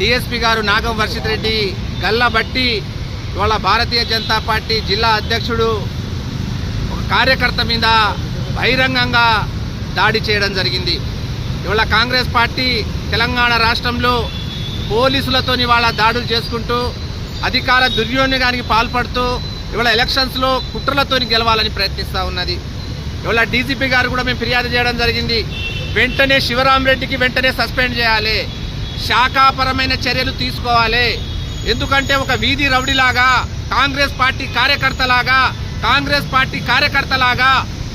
DSP గారు నాగం వర్షిత్ రెడ్డి గల్లబట్టి ఇవాళ భారతీయ Janata party జిల్లా అధ్యక్షుడు ఒక కార్యకర్త మీద బహిరంగంగా దాడి చేయడం జరిగింది. ఇవాళ కాంగ్రెస్ పార్టీ తెలంగాణ రాష్ట్రంలో పోలీసులతో ఇవాళ దాడులు చేసుకుంటూ అధికార దుర్వినియోగానికి పాల్పడుతూ ఇవాళ ఎలక్షన్స్లో కుట్రలతో గెలవాలని ప్రయత్నిస్తూ ఉన్నది. ఇవాళ డీజీపీ గారు కూడా మేము ఫిర్యాదు చేయడం జరిగింది. వెంటనే శివరాం రెడ్డికి వెంటనే సస్పెండ్ చేయాలి. శాఖాపరమైన చర్యలు తీసుకోవాలి. ఎందుకంటే ఒక వీధి రౌడీలాగా కాంగ్రెస్ పార్టీ కార్యకర్తలాగా కాంగ్రెస్ పార్టీ కార్యకర్తలాగా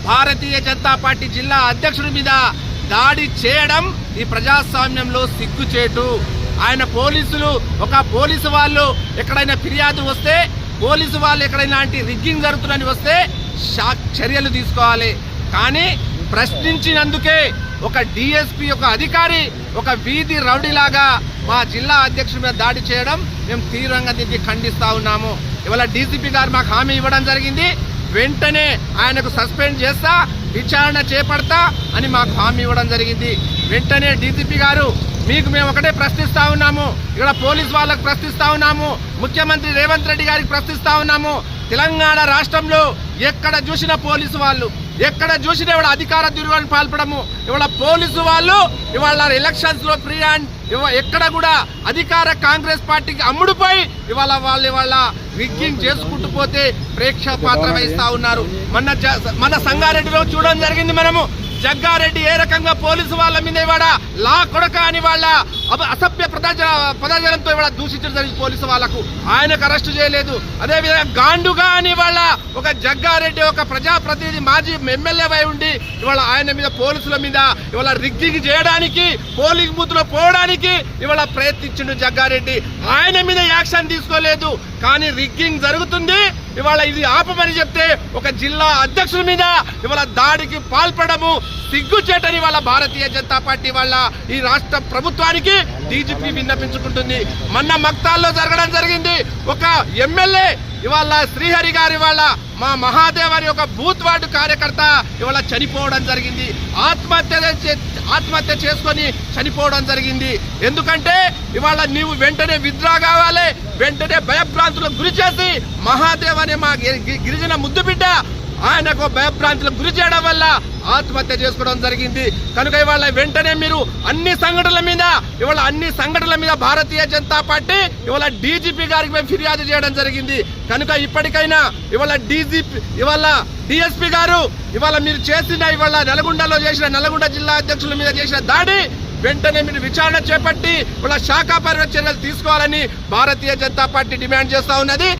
భారతీయ జనతా పార్టీ జిల్లా అధ్యక్షుడి మీద దాడి చేయడం ఈ ప్రజాస్వామ్యంలో సిగ్గుచేటు. ఆయన పోలీసులు ఒక పోలీసు వాళ్ళు ఎక్కడైనా ఫిర్యాదు వస్తే పోలీసు వాళ్ళు ఎక్కడైనా లాంటి రిగ్గింగ్ జరుగుతుందని వస్తే షాక్ చర్యలు తీసుకోవాలి. కానీ ప్రశ్నించినందుకే ఒక డిఎస్పీ ఒక అధికారి ఒక వీధి రౌడీలాగా మా జిల్లా అధ్యక్షుడి మీద దాడి చేయడం మేము తీవ్రంగా దీన్ని ఖండిస్తూ ఉన్నాము. ఇవాళ డీసీపీ గారు మాకు హామీ ఇవ్వడం జరిగింది. వెంటనే ఆయనకు సస్పెండ్ చేస్తా విచారణ చేపడతా అని మాకు హామీ ఇవ్వడం జరిగింది. వెంటనే డీసీపీ గారు మీకు మేము ఒకటే ప్రశ్నిస్తా ఉన్నాము. ఇక్కడ పోలీస్ వాళ్ళకు ప్రశ్నిస్తా ఉన్నాము. ముఖ్యమంత్రి రేవంత్ రెడ్డి గారికి ప్రశ్నిస్తా ఉన్నాము. తెలంగాణ రాష్ట్రంలో ఎక్కడ చూసిన పోలీసు వాళ్ళు ఎక్కడ చూసినా ఇవాళ అధికార దుర్వాన్ని పాల్పడము. ఇవాళ పోలీసు వాళ్ళు ఇవాళ ఎలక్షన్స్లో ఫ్రీ అండ్ ఎక్కడ కూడా అధికార కాంగ్రెస్ పార్టీకి అమ్ముడుపోయి ఇవాళ వాళ్ళు ఇవాళ రిగ్గింగ్ చేసుకుంటూ పోతే ప్రేక్ష పాత్ర వహిస్తా ఉన్నారు. మన మన సంగారెడ్డిలో చూడడం జరిగింది మనము. జగ్గారెడ్డి ఏ రకంగా పోలీసు వాళ్ళ మీద ఇవాడ లా కొడక అని వాళ్ళ అసభ్య ప్రజా పదజలంతో ఇవాళ దూషించడం జరిగింది పోలీసు వాళ్ళకు. ఆయనకు అరెస్టు చేయలేదు. అదేవిధంగా గాండుగా అని వాళ్ళ ఒక జగ్గారెడ్డి ఒక ప్రజాప్రతినిధి మాజీ ఎమ్మెల్యే అయి ఉండి ఇవాళ ఆయన మీద పోలీసుల మీద ఇవాళ రిగ్గింగ్ చేయడానికి పోలింగ్ బూత్లో పోవడానికి ఇవాళ ప్రయత్నించిండు జగ్గారెడ్డి. ఆయన మీద యాక్షన్ తీసుకోలేదు. కానీ రిగ్గింగ్ జరుగుతుంది. ఇవాళ ఇది ఆపమని చెప్తే ఒక జిల్లా అధ్యక్షుల మీద ఇవాళ దాడికి పాల్పడము. సిగ్గుచేటని వాళ్ళ భారతీయ జనతా పార్టీ వాళ్ళ ఈ రాష్ట్ర ప్రభుత్వానికి డీజీపీ విన్నపించుకుంటుంది. మొన్న మక్తాల్లో జరగడం జరిగింది. ఒక ఎమ్మెల్యే ఇవాళ శ్రీహరి గారి వాళ్ళ మా మహాదేవ్ అని ఒక బూత్ వార్డు కార్యకర్త ఇవాళ చనిపోవడం జరిగింది. ఆత్మహత్య ఆత్మహత్య చేసుకొని చనిపోవడం జరిగింది. ఎందుకంటే ఇవాళ నీవు వెంటనే విత్డ్రా కావాలి వెంటనే భయభ్రాంతులకు గురి చేసి మహాదేవ్ అనే మా గి- గిరిజన ముద్దు బిడ్డ ఆయనకు భయభ్రాంతులకు గురి చేయడం వల్ల ఆత్మహత్య చేసుకోవడం జరిగింది. కనుక ఇవాళ వెంటనే మీరు అన్ని సంఘటనల మీద ఇవాళ అన్ని సంఘటనల మీద భారతీయ జనతా పార్టీ ఇవాళ డీజీపీ గారికి మేము ఫిర్యాదు చేయడం జరిగింది. కనుక ఇప్పటికైనా ఇవాళ డీజీపీ ఇవాళ డిఎస్పీ గారు ఇవాళ మీరు చేసిన ఇవాళ నల్గొండలో చేసిన నల్గొండ జిల్లా అధ్యక్షుల మీద చేసిన దాడి వెంటనే మీరు విచారణ చేపట్టి ఇవాళ శాఖాపరమైన చర్యలు తీసుకోవాలని భారతీయ జనతా పార్టీ డిమాండ్ చేస్తా ఉన్నది.